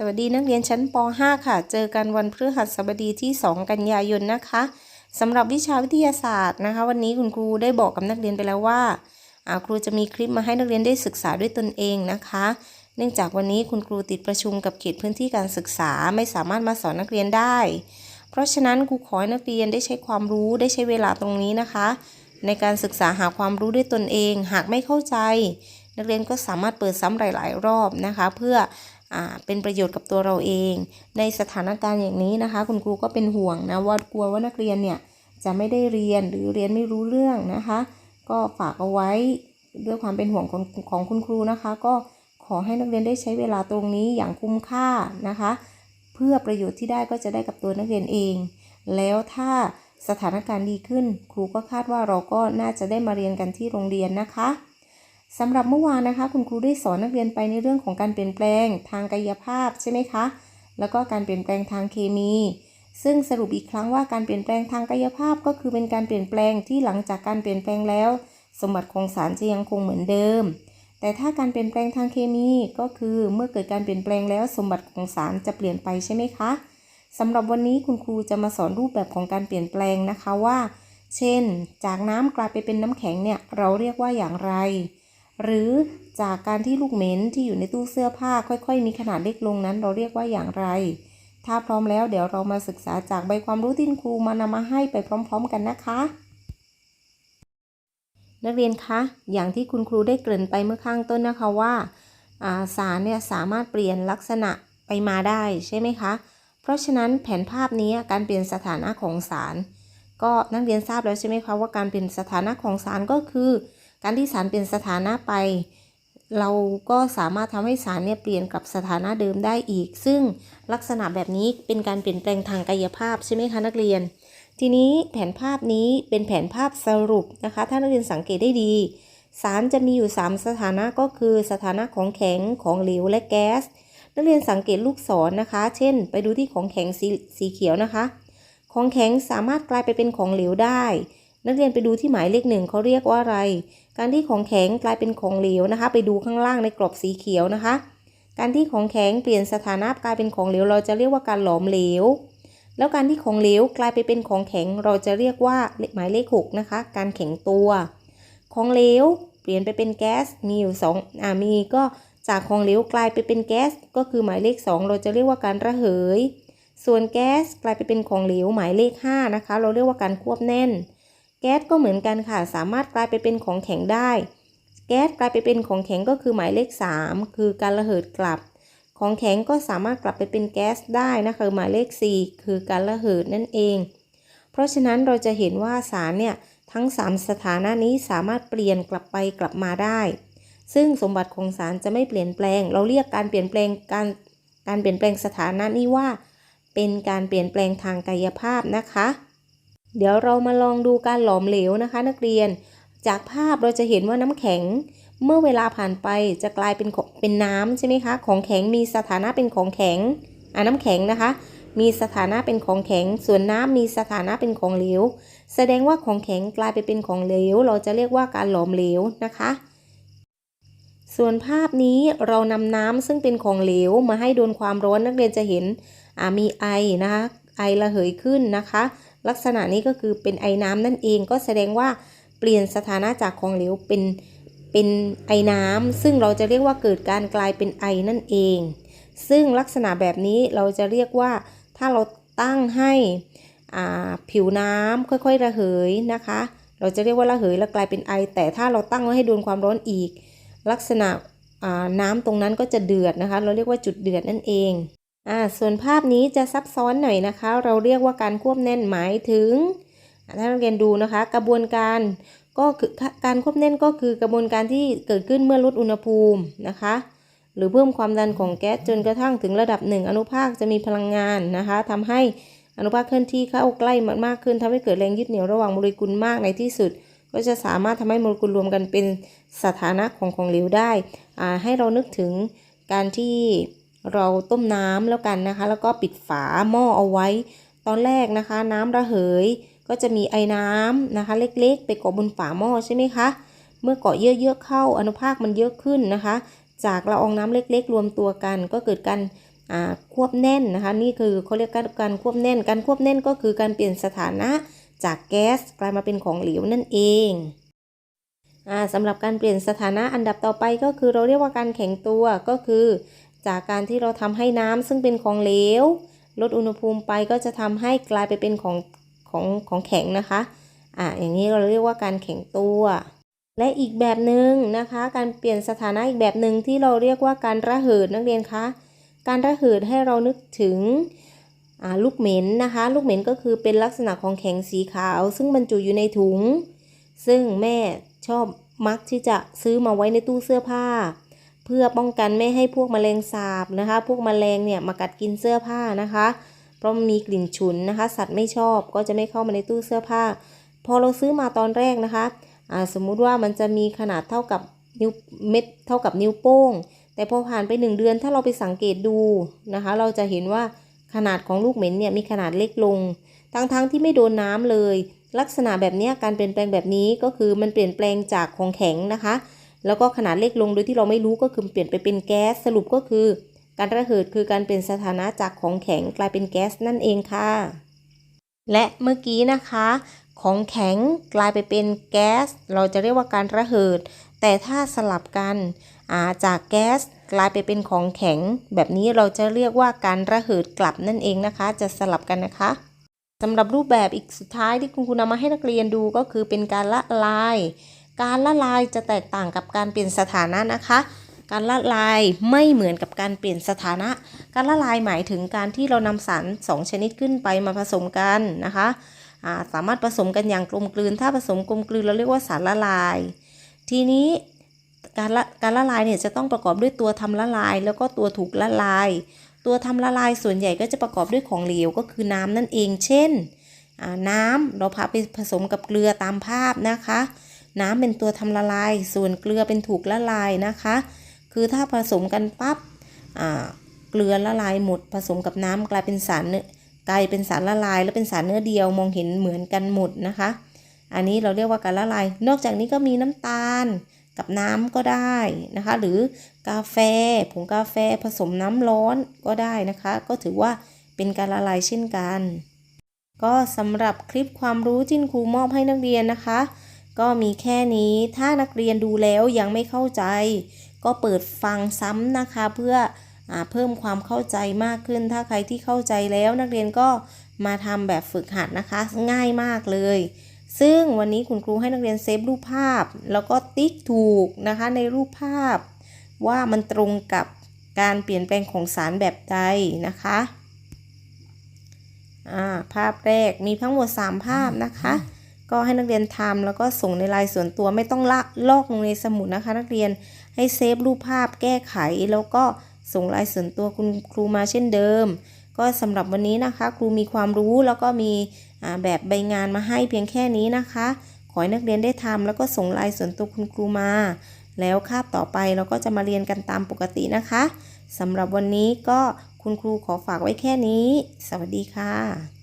สวัสดีนักเรียนชั้นป .5 ค่ะ เจอกันวันพฤหัสบดีที่ 2 กันยายนนะคะสำหรับวิชาวิทยาศาสตร์นะคะ วันนี้คุณครูได้บอกกับนักเรียนไปแล้วว่าครูจะมีคลิปมาให้นักเรียนได้ศึกษาด้วยตนเองนะคะ เนื่องจากวันนี้คุณครูติดประชุมกับเขตพื้นที่การศึกษาไม่สามารถมาสอนนักเรียนได้ เพราะฉะนั้นครูขอให้นักเรียนได้ใช้ความรู้ได้ใช้เวลาตรงนี้นะคะ ในการศึกษาหาความรู้ด้วยตนเอง หากไม่เข้าใจ นักเรียนก็สามารถเปิดซ้ำหลาย ๆ รอบนะคะ เพื่อ เป็นประโยชน์กับตัวเราเอง ในสถานการณ์อย่างนี้นะคะ คุณครูก็เป็นห่วงนะว่ากลัวว่านักเรียนเนี่ยจะไม่ได้เรียนหรือเรียนไม่รู้เรื่องนะคะ ก็ฝากเอาไว้ด้วยความเป็นห่วงของของคุณครูนะคะ ก็ขอให้นักเรียนได้ใช้เวลาตรงนี้อย่างคุ้มค่านะคะ เพื่อประโยชน์ที่ได้ก็จะได้กับตัวนักเรียนเอง แล้วถ้าสถานการณ์ดีขึ้น ครูก็คาดว่าเราก็น่าจะได้มาเรียนกันที่โรงเรียนนะคะ สำหรับเมื่อวานนะคะ คุณครูได้สอนนักเรียนไปในเรื่องของการเปลี่ยนแปลงทางกายภาพใช่ไหมคะ แล้วก็การเปลี่ยนแปลงทางเคมี ซึ่งสรุปอีกครั้งว่าการเปลี่ยนแปลงทางกายภาพก็คือเป็นการเปลี่ยนแปลงที่หลังจากการเปลี่ยนแปลงแล้ว สมบัติของสารจะยังคงเหมือนเดิม แต่ถ้าการเปลี่ยนแปลงทางเคมีก็คือเมื่อเกิดการเปลี่ยนแปลงแล้วสมบัติของสารจะเปลี่ยนไปใช่ไหมคะสำหรับวันนี้คุณครูจะมาสอนรูปแบบของการเปลี่ยนแปลงนะคะว่า เช่น จากน้ำกลายไปเป็นน้ำแข็งเนี่ยเราเรียกว่าอย่างไร หรือจากการที่ลูกเหม็นที่อยู่ในตู้เสื้อผ้าค่อยๆ มีขนาดเล็กลงนั้น เราเรียกว่าอย่างไร ถ้าพร้อมแล้วเดี๋ยวเรามาศึกษาจากใบความรู้ที่ครูมานำมาให้ไปพร้อม ๆ กันนะคะ นักเรียนคะ อย่างที่คุณครูได้เกริ่นไปเมื่อข้างต้นนะคะว่าอ่าสารเนี่ยสามารถเปลี่ยนลักษณะไปมาได้ใช่ไหมคะ เพราะฉะนั้นแผนภาพนี้การเปลี่ยนสถานะของสาร ก็นักเรียนทราบแล้วใช่ไหมคะว่าการเปลี่ยนสถานะของสารก็คือ การที่สารเปลี่ยนสถานะไป เราก็สามารถทำให้สารเนี่ยเปลี่ยนกลับสถานะเดิมได้อีก ซึ่งลักษณะแบบนี้เป็นการเปลี่ยนแปลงทางกายภาพใช่ไหมคะนักเรียน ทีนี้แผนภาพนี้เป็นแผนภาพสรุปนะคะ ถ้านักเรียนสังเกตได้ดี สารจะมีอยู่ 3 สถานะก็คือสถานะของแข็งของเหลวและแก๊สนักเรียนสังเกตลูกศรนนะคะ เช่น ไปดูที่ของแข็งสีสีเขียวนะคะ ของแข็งสามารถกลายไปเป็นของเหลวได้ นักเรียนไปดูที่หมายเลขหนึ่งเขาเรียกว่าอะไร การที่ของแข็งกลายเป็นของเหลวนะคะ ไปดูข้างล่างในกรอบสีเขียวนะคะ การที่ของแข็งเปลี่ยนสถานะกลายเป็นของเหลว เราจะเรียกว่าการหลอมเหลว แล้วการที่ของเหลวกลายไปเป็นของแข็ง เราจะเรียกว่าหมายเลข6นะคะ การแข็งตัว ของเหลวเปลี่ยนไปเป็นแก๊ส มีอยู่สองอ่ามีก็จากของเหลวกลายไปเป็นแก๊ส ก็คือหมายเลข 2 เราจะเรียกว่าการระเหย ส่วนแก๊สกลายไปเป็นของเหลวหมายเลข5นะคะ เราเรียกว่าการควบแน่น แก๊สก็เหมือนกันค่ะ สามารถกลายไปเป็นของแข็งได้ แก๊สกลายไปเป็นของแข็งก็คือหมายเลข 3 คือการระเหิดกลับ ของแข็งก็สามารถกลับไปเป็นแก๊สได้นะคะหมายเลข 4 คือการระเหิดนั่นเอง เพราะฉะนั้นเราจะเห็นว่าสารเนี่ยทั้ง 3 สถานะนี้สามารถเปลี่ยนกลับไปกลับมาได้ ซึ่งสมบัติของสารจะไม่เปลี่ยนแปลง เราเรียกการเปลี่ยนแปลงการการเปลี่ยนแปลงสถานะนี้ว่า เป็นการเปลี่ยนแปลงทางกายภาพนะคะ เดี๋ยวเรามาลองดูการหลอมเหลวนะคะ นักเรียน จากภาพเราจะเห็นว่าน้ำแข็ง เมื่อเวลาผ่านไปจะกลายเป็นของเป็นน้ำใช่ไหมคะ ของแข็งมีสถานะเป็นของแข็งอ่าน้ำแข็งนะคะ มีสถานะเป็นของแข็ง ส่วนน้ำมีสถานะเป็นของเหลว แสดงว่าของแข็งกลายไปเป็นของเหลว เราจะเรียกว่าการหลอมเหลวนะคะ ส่วนภาพนี้เรานำน้ำซึ่งเป็นของเหลวมาให้โดนความร้อนนักเรียนจะเห็นอ่ามีไอนะคะไอระเหยขึ้นนะคะ ลักษณะนี้ก็คือเป็นไอน้ำนั่นเองก็แสดงว่าเปลี่ยนสถานะจากของเหลวเป็นเป็นไอน้ำซึ่งเราจะเรียกว่าเกิดการกลายเป็นไอนั่นเอง ซึ่งลักษณะแบบนี้เราจะเรียกว่าถ้าเราตั้งให้อ่าผิวน้ำค่อยๆระเหยนะคะ เราจะเรียกว่าระเหยแล้วกลายเป็นไอ แต่ถ้าเราตั้งไว้ให้โดนความร้อนอีก ลักษณะอ่าน้ำตรงนั้นก็จะเดือดนะคะ เราเรียกว่าจุดเดือดนั่นเอง อ่าส่วนภาพนี้จะซับซ้อนหน่อยนะคะ เราเรียกว่าการควบแน่นหมายถึงถ้านักเรียนดูนะคะ กระบวนการก็คือการควบแน่นก็คือกระบวนการที่เกิดขึ้นเมื่อลดอุณหภูมินะคะ หรือเพิ่มความดันของแก๊สจนกระทั่งถึงระดับหนึ่งอนุภาคจะมีพลังงานนะคะทำให้อนุภาคเคลื่อนที่เข้าใกล้มากขึ้นทำให้เกิดแรงยึดเหนี่ยวระหว่างโมเลกุลมากในที่สุด ก็จะสามารถทำให้โมเลกุลรวมกันเป็นสถานะของของเหลวได้อ่าให้เรานึกถึงการที่ เราต้มน้ำแล้วกันนะคะ แล้วก็ปิดฝาหม้อเอาไว้ ตอนแรกนะคะ น้ำระเหย ก็จะมีไอ้น้ำนะคะ เล็กๆ ไปเกาะบนฝาหม้อใช่ไหมคะ เมื่อเกาะเยอะๆเข้าอนุภาคมันเยอะขึ้นนะคะ จากละอองน้ำเล็กๆ รวมตัวกัน ก็เกิดการควบแน่นนะคะ นี่คือเขาเรียกการการควบแน่น การควบแน่นก็คือการเปลี่ยนสถานะจากแก๊สกลายมาเป็นของเหลวนั่นเองอ่าสำหรับการเปลี่ยนสถานะอันดับต่อไปก็คือเราเรียกว่าการแข็งตัวก็คือ จากการที่เราทำให้น้ำซึ่งเป็นของเหลว ลดอุณหภูมิไปก็จะทำให้กลายไปเป็นของของของแข็งนะคะอ่าอย่างนี้เราเรียกว่าการแข็งตัว และอีกแบบหนึ่งนะคะ การเปลี่ยนสถานะอีกแบบหนึ่งที่เราเรียกว่าการระเหิดนักเรียนคะการระเหิดให้เรานึกถึงอ่าลูกเหม็นนะคะ ลูกเหม็นก็คือเป็นลักษณะของแข็งสีขาว ซึ่งบรรจุอยู่ในถุง ซึ่งแม่ชอบมักที่จะซื้อมาไว้ในตู้เสื้อผ้า เพื่อป้องกันไม่ให้พวกแมลงสาบนะคะ พวกแมลงเนี่ยมากัดกินเสื้อผ้านะคะ เพราะมันมีกลิ่นฉุนนะคะ สัตว์ไม่ชอบก็จะไม่เข้ามาในตู้เสื้อผ้า พอเราซื้อมาตอนแรกนะคะสมมุติว่ามันจะมีขนาดเท่ากับนิ้วเม็ดเท่ากับนิ้วโป้ง แต่พอผ่านไปหนึ่งเดือนถ้าเราไปสังเกตดูนะคะ เราจะเห็นว่าขนาดของลูกเหม็นเนี่ยมีขนาดเล็กลง ทั้งๆทที่ไม่โดนน้ำเลย ลักษณะแบบนี้การเปลี่ยนแปลงแบบนี้ก็คือมันเปลี่ยนแปลงจากของแข็งนะคะ แล้วก็ขนาดเล็กลงโดยที่เราไม่รู้ก็คือเปลี่ยนไปเป็นแก๊สสรุปก็คือ การระเหิดคือการเปลี่ยนสถานะจากของแข็งกลายเป็นแก๊สนั่นเองค่ะ และเมื่อกี้นะคะ ของแข็งกลายไปเป็นแก๊ส เราจะเรียกว่าการระเหิด แต่ถ้าสลับกันาจากแก๊สกลายไปเป็นของแข็ง แบบนี้เราจะเรียกว่าการระเหิดกลับนั่นเองนะคะ จะสลับกันนะคะสำหรับรูปแบบอีกสุดท้ายที่คุณครูนำมาให้นักเรียนดูก็คือเป็นการละลาย การละลายจะแตกต่างกับการเปลี่ยนสถานะนะคะ การละลายไม่เหมือนกับการเปลี่ยนสถานะ การละลายหมายถึงการที่เรานำสารสองชนิดขึ้นไปมาผสมกันนะคะาสามารถผสมกันอย่างกลมกลืน ถ้าผสมกลมกลืนเราเรียกว่าสารละลาย ทีนี้การละการละลายเนี่ยจะต้องประกอบด้วยตัวทำละลาย แล้วก็ตัวถูกละลาย ตัวทำละลายส่วนใหญ่ก็จะประกอบด้วยของเหลวก็คือน้ำนั่นเอง เช่นน้ำเราพาไปผสมกับเกลือตามภาพนะคะ น้ำเป็นตัวทำละลาย ส่วนเกลือเป็นถูกละลายนะคะ คือถ้าผสมกันปั๊บเกลือละลายหมด ผสมกับน้ำกลายเป็นสารเนื้อกลายเป็นสารละลาย แล้วเป็นสารเนื้อเดียวมองเห็นเหมือนกันหมดนะคะ อันนี้เราเรียกว่าการละลาย นอกจากนี้ก็มีน้ำตาลกับน้ำก็ได้นะคะ หรือกาแฟผงกาแฟผสมน้ำร้อนก็ได้นะคะ ก็ถือว่าเป็นการละลายเช่นกัน ก็สำหรับคลิปความรู้ที่ครูมอบให้นักเรียนนะคะ ก็มีแค่นี้ถ้านักเรียนดูแล้วยังไม่เข้าใจ ก็เปิดฟังซ้ำนะคะเพื่ออเพิ่มความเข้าใจมากขึ้น ถ้าใครที่เข้าใจแล้วนักเรียนก็มาทำแบบฝึกหัดนะคะ ง่ายมากเลย ซึ่งวันนี้คุณครูให้นักเรียนเซฟรูปภาพ แล้วก็ติ๊กถูกนะคะในรูปภาพ ว่ามันตรงกับการเปลี่ยนแปลงของสารแบบใดนะคะภาพแรกมีทั้งหมด 3 ภาพนะคะ ก็ให้นักเรียนทำแล้วก็ส่งในไลน์ส่วนตัวไม่ต้องละลอกลงในสมุดนะคะ นักเรียนให้เซฟรูปภาพแก้ไข แล้วก็ส่งไลน์ส่วนตัวคุณครูมาเช่นเดิม ก็สำหรับวันนี้นะคะ ครูมีความรู้แล้วก็มีแบบใบงานมาให้เพียงแค่นี้นะคะ ขอให้นักเรียนได้ทำแล้วก็ส่งไลน์ส่วนตัวคุณครูมา แล้วคาบต่อไปเราก็จะมาเรียนกันตามปกตินะคะสำหรับวันนี้ก็คุณครูขอฝากไว้แค่นี้ สวัสดีค่ะ